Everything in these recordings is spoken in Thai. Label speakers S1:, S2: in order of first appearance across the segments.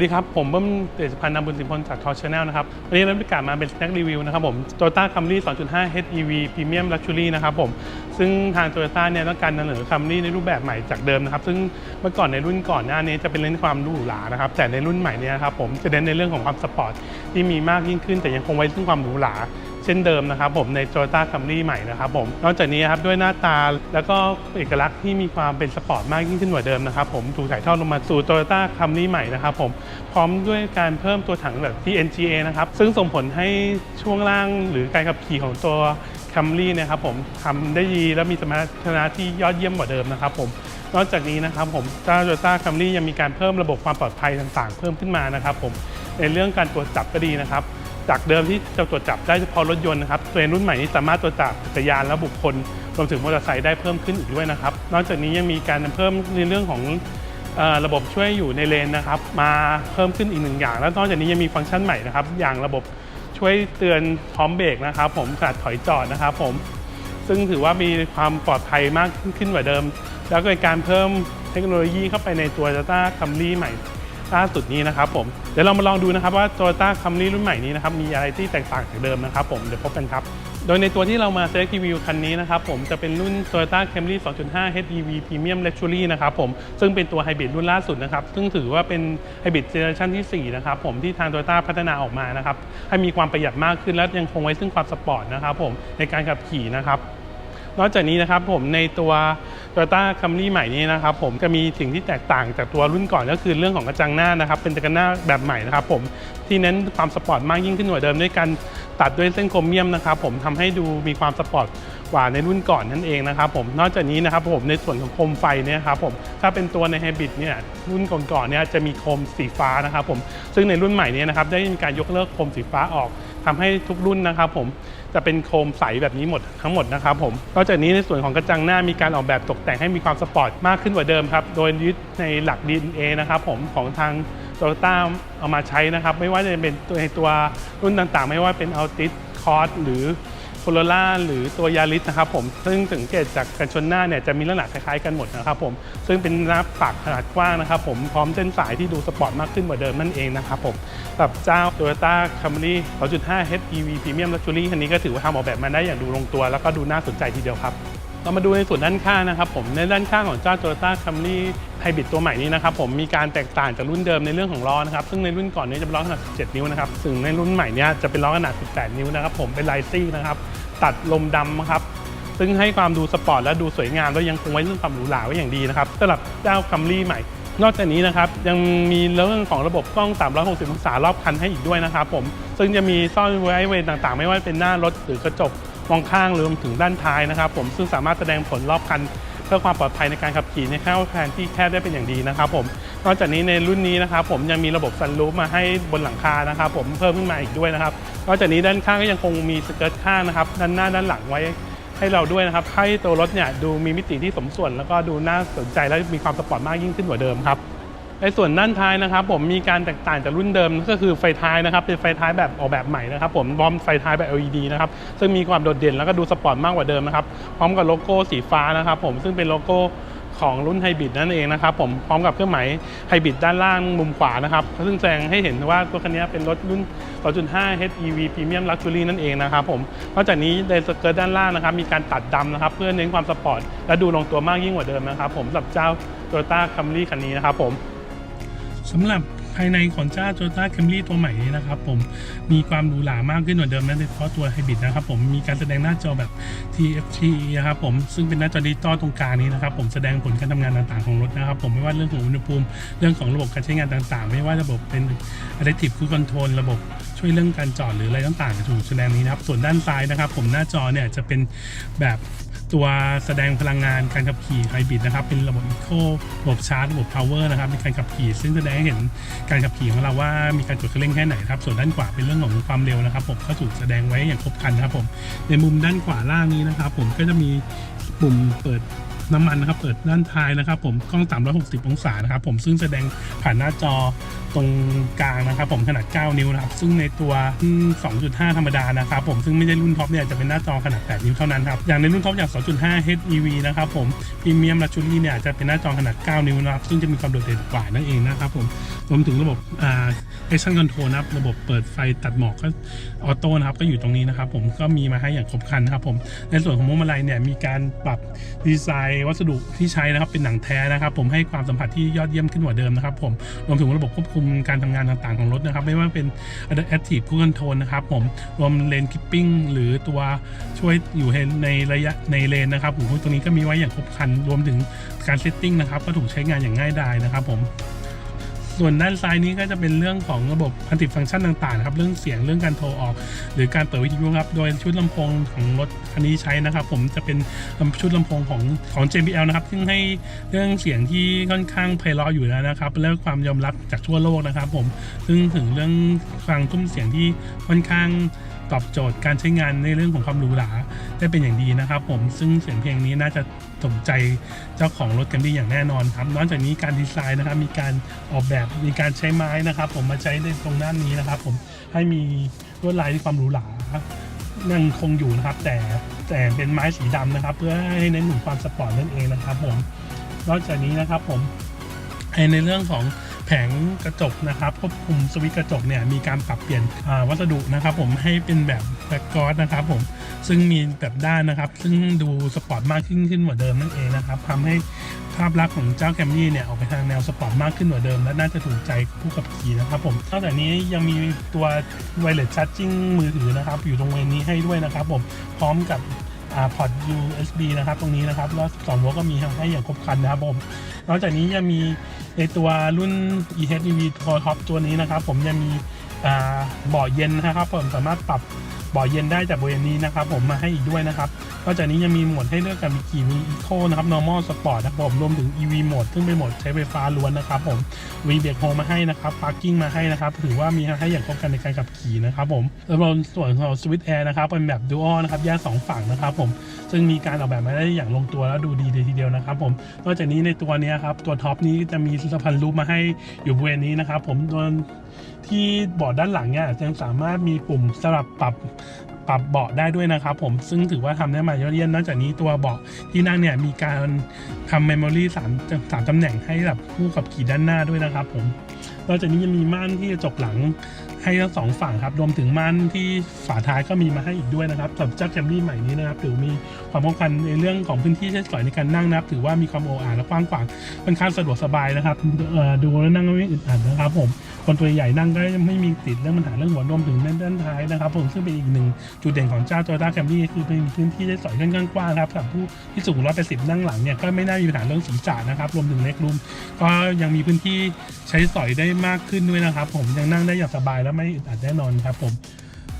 S1: วัสดีครับ ผมเบิ้มเดชพันธ์นำบุญสินพลจากทอชแนลนะครับ วันนี้เราได้กาศมาเป็นสแน็ครีวิวนะครับผมโตโยต้าคัมรี่2.5 HEV Premium Luxury นะครับผม ซึ่งทางโตโยต้าเนี่ยต้องการนำเสนอคัมรี่ในรูปแบบใหม่จากเดิมนะครับ ซึ่งเมื่อก่อนในรุ่นก่อนหน้านี้จะเป็นเน้นความหรูหรานะครับ แต่ในรุ่นใหม่เนี่ยนครับผมจะเน้นในเรื่องของความสปอร์ตที่มีมากยิ่งขึ้น แต่ยังคงไว้ซึ่งความหรูหรา ช่นเดิมนะครับผมใน Toyota Camry ใหม่นะครับผมนอกจากนี้ครับด้วยหน้าตาแล้วก็เอกลักษณ์ที่มีความเป็นสปอร์ตมากยิ่งขึ้นกว่าเดิมนะครับผมถูกถ่ายทอดลงมาสู่ Toyota Camry ใหม่นะครับผมพร้อมด้วยการเพิ่มตัวถังแบบ TNGA นะครับซึ่งส่งผลให้ช่วงล่างหรือการขับขี่ของตัว Camry เนะครับผมทำได้ดีและมีสมรรถนะที่ยอดเยี่ยมกว่าเดิมนะครับผมนอกจากนี้นะครับผม Toyota Camry ยังมีการเพิ่มระบบความปลอดภัยต่างๆ เพิ่มขึ้นมานะครับผมในเรื่องการตรวจจับก็ดีนะครับ จากเดิมที่จะตรวจจับได้เฉพาะรถยนต์นะครับเทรนรุ่นใหม่นี้สามารถตรวจจับจักรยานและบุคคลรวมถึงมอเตอร์ไซค์ได้เพิ่มขึ้นอีกด้วยนะครับ นอกจากนี้ยังมีการเพิ่มในเรื่องของระบบช่วยอยู่ในเลนนะครับ มาเพิ่มขึ้นอีกหนึ่งอย่าง แล้วนอกจากนี้ยังมีฟังก์ชันใหม่นะครับ อย่างระบบช่วยเตือนพร้อมเบรกนะครับ ผมขณะถอยจอดนะครับ ผม ซึ่งถือว่ามีความปลอดภัยมากขึ้นกว่าเดิม แล้วก็เป็นการเพิ่มเทคโนโลยีเข้าไปในตัว Toyota Camry ใหม่ ล่าสุดนี้นะครับผมเดี๋ยวเรามาลองดูนะครับว่า Toyota Camry รุ่นใหม่นี้นะครับมีอะไรที่แตกต่างจากเดิมนะครับผมเดี๋ยวพบกันครับ โดยในตัวที่เรามาเซ l รีวิวคันนี้นะครับผมจะเป็นรุ่น Toyota Camry 2.5 HEV Premium Luxury นะครับผมซึ่งเป็นตัวไฮบริดรุ่นล่าสุดนะครับซึ่งถือว่าเป็นไฮบริดเจเนอเรชันที่4นะครับผมที่ทาง Toyota พัฒนาออกมานะครับให้มีความประหยัดมากขึ้นและยังคงไว้ซึ่งความสปอร์ตนะครับผมในการขับขี่นะครับ นอกจากนี้นะครับผมในตัว Toyota Camry ใหม่นี้นะครับผมจะมีสิ่งที่แตกต่างจากตัวรุ่นก่อนก็คือเรื่องของกระจังหน้านะครับเป็นกระจังหน้าแบบใหม่นะครับผมที่เน้นความสปอร์ตมากยิ่งขึ้นกว่าเดิมด้วยการตัดด้วยเส้นโครเมียมนะครับผมทำให้ดูมีความสปอร์ตกว่าในรุ่นก่อนนั่นเองนะครับผมนอกจากนี้นะครับผมในส่วนของโคมไฟเนี่ยครับผมถ้าเป็นตัวในไฮบริดเนี่ยรุ่นก่อนๆเนี่ยจะมีโคมสีฟ้านะครับผมซึ่งในรุ่นใหม่นี้นะครับได้มีการยกเลิกโคมสีฟ้าออกทำให้ทุกรุ่นนะครับผม จะเป็นโคมใสแบบนี้หมดทั้งหมดนะครับผมนอกจากนี้ในส่วนของกระจังหน้ามีการออกแบบตกแต่งให้มีความสปอร์ตมากขึ้นกว่าเดิมครับ โดยยึดในหลัก DNA นะครับผมของทางโตโยต้าเอามาใช้นะครับ ไม่ว่าจะเป็นตัวในตัวรุ่นต่างๆ ไม่ว่าเป็นอัลติสคอร์สหรือ โคโรล่าหรือตัวยาริสนะครับผมซึ่งสังเกตจากกันชนหน้าเนี่ยจะมีลักษณะคล้ายๆกันหมดนะครับผมซึ่งเป็นหน้าปากขนาดกว้างนะครับผมพร้อมเส้นสายที่ดูสปอร์ตมากขึ้นกว่าเดิมนั่นเองนะครับผมกับเจ้า Toyota Camry 2.5 HEV Premium Luxury คันนี้ก็ถือว่าทำออกแบบมาได้อย่างดูลงตัว แล้วก็ดูน่าสนใจทีเดียวครับ เรามาดูในส่วนด้านข้างนะครับผมในด้านข้างของเจ้า Toyota Camry Hybrid ตัวใหม่นี้นะครับผมมีการแตกต่างจากรุ่นเดิมในเรื่องของล้อนะครับซึ่งในรุ่นก่อนเนี้จะเป็นล้อขนาด 17 นิ้วนะครับซึ่งในรุ่นใหม่เนี้จะเป็นล้อขนาด 18 นิ้วนะครับผมเป็นไลซี่นะครับตัดลมดำครับซึ่งให้ความดูสปอร์ตและดูสวยงามแล้วยังคงไว้ซึ่องความหรูหราไว้อย่างดีนะครับสำหรับเจ้า Camry ใหม่ นอกจากนี้นะครับยังมีเรื่องของระบบกล้อง 360 องศารอบคันให้อีกด้วยนะครับผมซึ่งจะมีซ่อนไว้เวรต่างๆ ไม่ว่าเป็นหน้ารถหรือกระจก มองข้างรวมถึงด้านท้ายนะครับ ผมซึ่งสามารถแสดงผลรอบคันเพื่อความปลอดภัยในการขับขี่ในแค่แทนที่แคบได้เป็นอย่างดีนะครับ ผมนอกจากนี้ในรุ่นนี้นะครับ ผมยังมีระบบซันรูฟมาให้บนหลังคานะครับ ผมเพิ่มขึ้นมาอีกด้วยนะครับนอกจากนี้ด้านข้างก็ยังคงมีสเกิร์ตข้างนะครับ ด้านหน้าด้านหลังไว้ให้เราด้วยนะครับให้ตัวรถเนี่ยดูมีมิติที่สมส่วน แล้วก็ดูน่าสนใจและมีความสปอร์ตมากยิ่งขึ้นกว่าเดิมครับ ในส่วนด้านท้ายนะครับ ผมมีการแตกต่างจากรุ่นเดิมก็คือไฟท้ายนะครับเป็นไฟท้ายแบบออกแบบใหม่นะครับผมพร้อมไฟท้ายแบบ LED นะครับซึ่งมีความโดดเด่นแล้วก็ดูสปอร์ตมากกว่าเดิมนะครับพร้อมกับโลโก้สีฟ้านะครับผมซึ่งเป็นโลโก้ของรุ่นไฮบริดนั่นเองนะครับผมพร้อมกับเครื่องหมายไฮบริดด้านล่างมุมขวานะครับซึ่งแสดงให้เห็นว่าตัวคันนี้เป็นรถรุ่น 2.5 HEV Premium Luxury นั่นเองนะครับผมนอกจากนี้ในสเกิร์ตด้านล่างนะครับมีการตัดดำนะครับเพื่อเน้นความสปอร์ตและดูลงตัวมากยิ่งกว่าเดิมนะครับผมสำหรับเจ้า Toyota Camry คันนี้นะครับผม สำหรับภายในของเจ้าโจต้าเคมรี่ตัวใหม่นี้นะครับผมมีความหรูหรามากขึ้นกว่าเดิมนะโดยเฉพาะตัวไฮบริดนะครับผมมีการแสดงหน้าจอแบบ TFT นะครับผมซึ่งเป็นหน้าจอดิจิตอลตรงกลางนี้นะครับผมแสดงผลการทำงานต่างๆของรถนะครับผมไม่ว่าเรื่องของอุณหภูมิ เรื่องของระบบการใช้งานต่างๆ ไม่ว่าระบบเป็น Adaptive Cruise Control ระบบ ช่วยเรื่องการจอดหรืออะไรต่างๆจะถูกแสดงนี้นะครับ ส่วนด้านซ้ายนะครับ ผมหน้าจอเนี่ยจะเป็นแบบตัวแสดงพลังงานการขับขี่ไฮบริดนะครับ เป็นระบบ Eco ระบบชาร์จระบบ Power นะครับในการขับขี่ซึ่งแสดงให้เห็นการขับขี่ของเราว่ามีการกดเคันเร่งแค่ไหนครับ ส่วนด้านขวาเป็นเรื่องของความเร็วนะครับ ผมก็ถูกแสดงไว้อย่างครบครันครับผมในมุมด้านขวาล่างนี้นะครับ ผมก็จะมีปุ่มเปิด น้ำมันนะครับ เปิดด้านท้ายนะครับ ผมกล้อง 360 องศานะครับ ผมซึ่งแสดงผ่านหน้าจอตรงกลางนะครับ ผมขนาด 9 นิ้วนะครับ ซึ่งในตัว 2.5 ธรรมดานะครับผมซึ่งไม่ใช่รุ่นท็อปเนี่ยจะเป็นหน้าจอขนาด 8 นิ้วเท่านั้นครับอย่างในรุ่นท็อปอย่าง 2.5 HEV นะครับผมพรีเมียมลักชูรี่เนี่ยจะเป็นหน้าจอขนาด 9 นิ้วนะครับ ซึ่งจะมีความโดดเด่นกว่านั่นเองนะครับผมรวมถึงระบบอ่า action control นะครับระบบเปิดไฟตัดหมอกก็ออโต้นะครับก็อยู่ตรงนี้นะครับผมก็มีมาให้อย่างครบครันนะครับผมในส่วนของมุมมาลัยเนี่ยมีการปรับดีไซน์วัสดุที่ใช้นะครับเป็นหนังแท้นะครับผมให้ความสัมผัสที่ยอดเยี่ยมขึ้นกว่าเดิมนะครับผมรวมถึงระบบควบคุมการทำงานต่างๆของรถนะครับ ไม่ว่าเป็น Adaptive Cruise Control นะครับผมรวมเลนคิปปิ้งหรือตัวช่วยอยู่ในระยะในเลนนะครับผมตรงนี้ก็มีไว้อย่างครบครันรวมถึงการเซตติ้งนะครับก็ถูกใช้งานอย่างง่ายดายนะครับผม ส่วนด้านซ้ายนี้ก็จะเป็นเรื่องของระบบพันธิฟังก์ชันต่างๆนะครับเรื่องเสียงเรื่องการโทรออก หรือการเปิดวิทยุครับโดยชุดลำโพงของรถคันนี้ใช้นะครับ ผมจะเป็นชุดลำโพงของของ JBL นะครับ ซึ่งให้เรื่องเสียงที่ค่อนข้างไพเราะอยู่แล้วนะครับและความยอมรับจากทั่วโลกนะครับ ผมซึ่งถึงเรื่องฟังทุ่มเสียงที่ค่อนข้าง ตอบโจทย์การใช้งานในเรื่องของความหรูหราได้เป็นอย่างดีนะครับผมซึ่งเสียงเพลงนี้น่าจะถูกใจเจ้าของรถกันดีอย่างแน่นอนครับนอกจากนี้การดีไซน์นะครับมีการออกแบบมีการใช้ไม้นะครับ ผมมาใช้ในตรงด้านนี้นะครับ ผมให้มีลวดลายที่ความหรูหรายังคงอยู่นะครับ แต่แต่เป็นไม้สีดำนะครับ เพื่อให้เน้นถึงความสปอร์ตนั่นเองนะครับ ผมนอกจากนี้นะครับผมในเรื่องของ ผงกระจกนะครับควบคุมสวิตช์กระจกเนี่ยมีการปรับเปลี่ยนวัสดุนะครับ ผมให้เป็นแบบแบ็กกอสนะครับผมซึ่งมีแบบด้านนะครับ ซึ่งดูสปอร์ตมากขึ้นขึ้นกว่าเดิมนั่นเองนะครับทำให้ภาพลักษณ์ของเจ้าแคมรี่เนี่ยออกไปทางแนวสปอร์ตมากขึ้นกว่าเดิม และน่าจะถูกใจผู้ขับขี่นะครับผมนอกจากนี้ยังมีตัว wireless charging มือถือนะครับ อยู่ตรงเวนี้ให้ด้วยนะครับ ผมพร้อมกับอ่าพอร์ต USB นะครับ ตรงนี้นะครับแล้วสองหัวก็มีให้อย่างครบครันนะครับผม นอกจากนี้ยังมีในตัวรุ่น EHEV Pro Top ตัวนี้นะครับ ผมยังมีอ่าเบาเย็นนะครับ ผมสามารถปรับเบาะเย็นได้จากบริเวณนี้นะครับ ผมมาให้อีกด้วยนะครับนอกจากนี้ยังมีโหมดให้เลือกกันมีกี่มี Eco นะครับ Normal Sport นะครับผมรวมถึง EV โหมดซึ่งเป็นโหมดใช้ไฟฟ้าล้วนนะครับผม V Brake Home มาให้นะครับ Parking มาให้นะครับ ถือว่ามีให้อย่างครบครันในการขับขี่นะครับผมแล้วส่วนของ Swift Air นะครับเป็นแบบ Dual นะครับแยกสองฝั่งนะครับผม ซึ่งมีการออกแบบมาได้อย่างลงตัวแล้วดูดีเลยทีเดียวนะครับผมนอกจากนี้ในตัวนี้ครับตัวท็อปนี้จะมีสะพานรูปมาให้อยู่บริเวณนี้นะครับผมโดนที่เบาะด้านหลังเนี่ยยังสามารถมีปุ่มสลับปรับปรับเบาะได้ด้วยนะครับผมซึ่งถือว่าทำได้มายอดเยี่ยมนอกจากนี้ตัวเบาะที่นั่งเนี่ยมีการทำเมมโมรี่สามสามตำแหน่งให้กับผู้ขับขี่ด้านหน้าด้วยนะครับผม นอกจากนี้ยังมีม่านที่กระจกหลังให้ทั้งสองฝั่งครับ รวมถึงม่านที่ฝาท้ายก็มีมาให้อีกด้วยนะครับสำหรับเจ้าแคมรี่ใหม่นี้นะครับถือมีความป้องกันในเรื่องของพื้นที่ใช้สอยในการนั่งนะครับ ถือว่ามีความโออาและกว้างขวางค่อนข้างสะดวกสบายนะครับดูแล้วนั่งไม่อึดอัดนะครับผม คนตัวใหญ่นั่งก็ไม่มีติดเรื่องปัญหาเรื่องหัวนมถึงด้านด้านท้ายนะครับผมซึ่งเป็นอีกหนึ่งจุดเด่นของเจ้า Toyota Camry คือเป็นพื้นที่ใช้สอยค่อนข้างกว้างครับสำหรับผู้ที่สูง180นั่งหลังเนี่ยก็ไม่น่ามีปัญหาเรื่องศีรษะนะครับรวมถึงเล็กรูมก็ยังมีพื้นที่ใช้สอยได้มากขึ้นด้วยนะครับ ผมยังนั่งได้อย่างสบายและไม่อึดอัดแน่นอนครับผม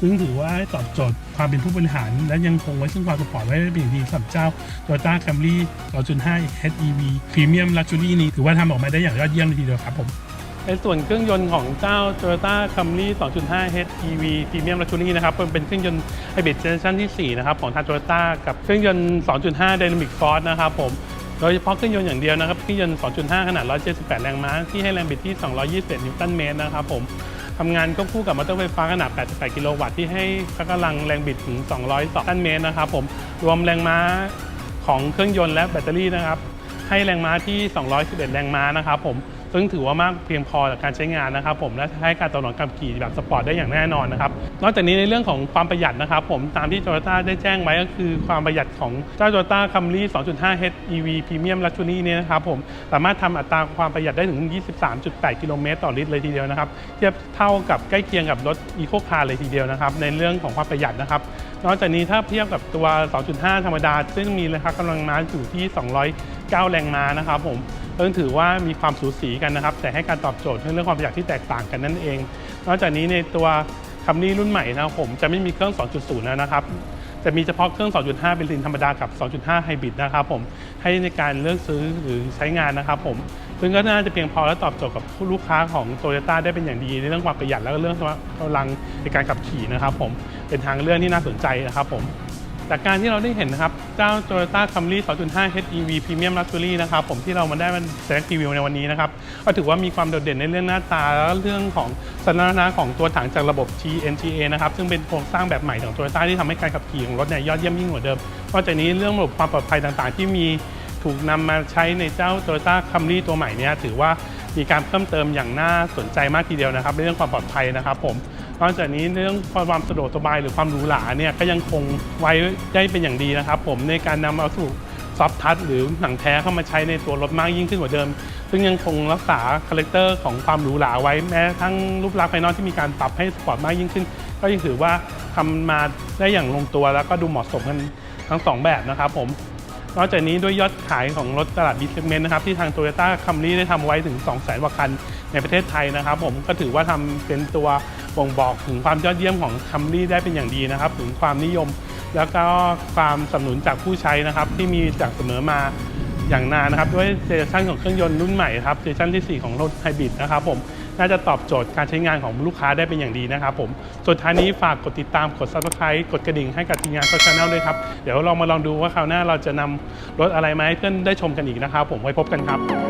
S1: ซึ่งถือว่าตอบโจทย์ความเป็นผู้บริหาร และยังคงไว้ซึ่งความสปอร์ตไว้ได้เป็นอย่างดีสำหรับเจ้า Toyota Camry 2.5 HEV Premium Luxury นี้ถือว่าทำออกมาได้อย่างยอดเยี่ยมเลยทีเดียวครับผม ในส่วนเครื่องยนต์ของเจ้า Toyota Camry 2.5 HEV Premium Luxury นะครับมันเป็นเครื่องยนต์ Hybrid Generation ที่ 4 นะครับของทาง Toyota กับเครื่องยนต์ 2.5 Dynamic Force นะครับผมโดยเฉพาะเครื่องยนต์อย่างเดียวนะครับเครื่องยนต์ 2.5 ขนาด 178 แรงม้า ที่ให้แรงบิดที่ 221 นิวตันเมตรนะครับผมทำงานควบคู่กับมอเตอร์ไฟฟ้าขนาด 88 กิโลวัตต์ที่ให้กำลังแรงบิดถึง 202 ตันเมตรนะครับผมรวมแรงม้าของเครื่องยนต์และแบตเตอรี่นะครับให้แรงม้าที่ 211 แรงม้านะครับผม ซึ่งถือว่ามากเพียงพอต่อการใช้งานนะครับ ผมและให้การตอบสนองการขี่แบบสปอร์ตได้อย่างแน่นอนนะครับนอกจากนี้ในเรื่องของความประหยัดนะครับ ผมตามที่ Toyota ได้แจ้งไว้ก็คือความประหยัดของเจ้า Toyota Camry 2.5 HEV Premium Luxury เนี่ยนะครับผมสามารถทำอัตราความประหยัดได้ถึง 23.8 กิโลเมตรต่อลิตรเลยทีเดียวนะครับเทียบเท่ากับใกล้เคียงกับรถ Eco Car เลยทีเดียวนะครับในเรื่องของความประหยัดนะครับนอกจากนี้ถ้าเทียบกับตัว 2.5 ธรรมดา ซึ่งมีแรงกำลังม้าอยู่ที่ 209 แรงม้านะครับผม ซึ่งถือว่ามีความสูสีกันนะครับ แต่ให้การตอบโจทย์เรื่องความประหยัดที่แตกต่างกันนั่นเอง นอกจากนี้ในตัวคัมรี่รุ่นใหม่นะครับผมจะไม่มีเครื่อง 2.0 แล้วนะครับจะมีเฉพาะเครื่อง 2.5 เป็นซินธรรมดากับ 2.5 ไฮบริดนะครับผม ให้ในการเลือกซื้อหรือใช้งานนะครับผม ซึ่งก็น่าจะเพียงพอและตอบโจทย์กับผู้ลูกค้าของ t o y ยต้าได้เป็นอย่างดีในเรื่องความประหยัดและก็เรื่องกำลังในการขับขี่นะครับผม เป็นทางเลือกที่น่าสนใจนะครับผม จากการที่เราได้เห็นนะครับ เจ้า Toyota Camry 2.5 HEV Premium Luxury นะครับผมที่เรามาได้มา select review ในวันนี้นะครับ ก็ถือว่ามีความโดดเด่นในเรื่องหน้าตา แล้วเรื่องของสมรรถนะของตัวถังจากระบบ TNGA นะครับ ซึ่งเป็นโครงสร้างแบบใหม่ของ Toyota ที่ทำให้การขับขี่ของรถเนี่ยยอดเยี่ยมยิ่งกว่าเดิมนอกจากนี้เรื่องระบบความปลอดภัยต่างๆ ที่มีถูกนำมาใช้ในเจ้า Toyota Camry ตัวใหม่เนี่ยถือว่ามีการเพิ่มเติมอย่างน่าสนใจมากทีเดียวนะครับในเรื่องความปลอดภัยนะครับผม นอกจากนี้เรื่องความสะดวกสบายหรือความหรูหราเนี่ยก็ยังคงไว้ได้เป็นอย่างดีนะครับ ผมในการนำเอาสู่ซอฟทัชหรือหนังแท้เข้ามาใช้ในตัวรถมากยิ่งขึ้นกว่าเดิม ซึ่งยังคงรักษาคาแรคเตอร์ของความหรูหราไว้แม้ทั้งรูปลักษณ์ภายนอกที่มีการปรับให้สปอร์ตมากยิ่งขึ้น ก็ยังถือว่าทำมาได้อย่างลงตัวแล้วก็ดูเหมาะสมกันทั้งสองแบบนะครับผมนอกจากนี้ด้วยยอดขายของรถตลาด B segment นะครับที่ทาง Toyota Camry ได้ทำไว้ถึง 200,000กว่าคันในประเทศไทยนะครับ ผมก็ถือว่าทำเป็นตัว บ่งบอกถึงความยอดเยี่ยมของ Camry ได้เป็นอย่างดีนะครับ ถึงความนิยม แล้วก็ความสนับสนุนจากผู้ใช้นะครับ ที่มีจากเสมอมาอย่างนานนะครับ ด้วยเซสชันของเครื่องยนต์รุ่นใหม่ครับเซสชันที่ 4 ของรถไฮบริดนะครับผมน่าจะตอบโจทย์การใช้งานของลูกค้าได้เป็นอย่างดีนะครับผมสุดท้ายนี้ฝากกดติดตามกด subscribe กดกระดิ่งให้กับทีมงานโซเชียลด้วยครับ เดี๋ยวเรามาลองดูว่าคราวหน้าเราจะนำรถอะไรมาให้เพื่อนได้ชมกันอีกนะครับผมไว้พบกันครับ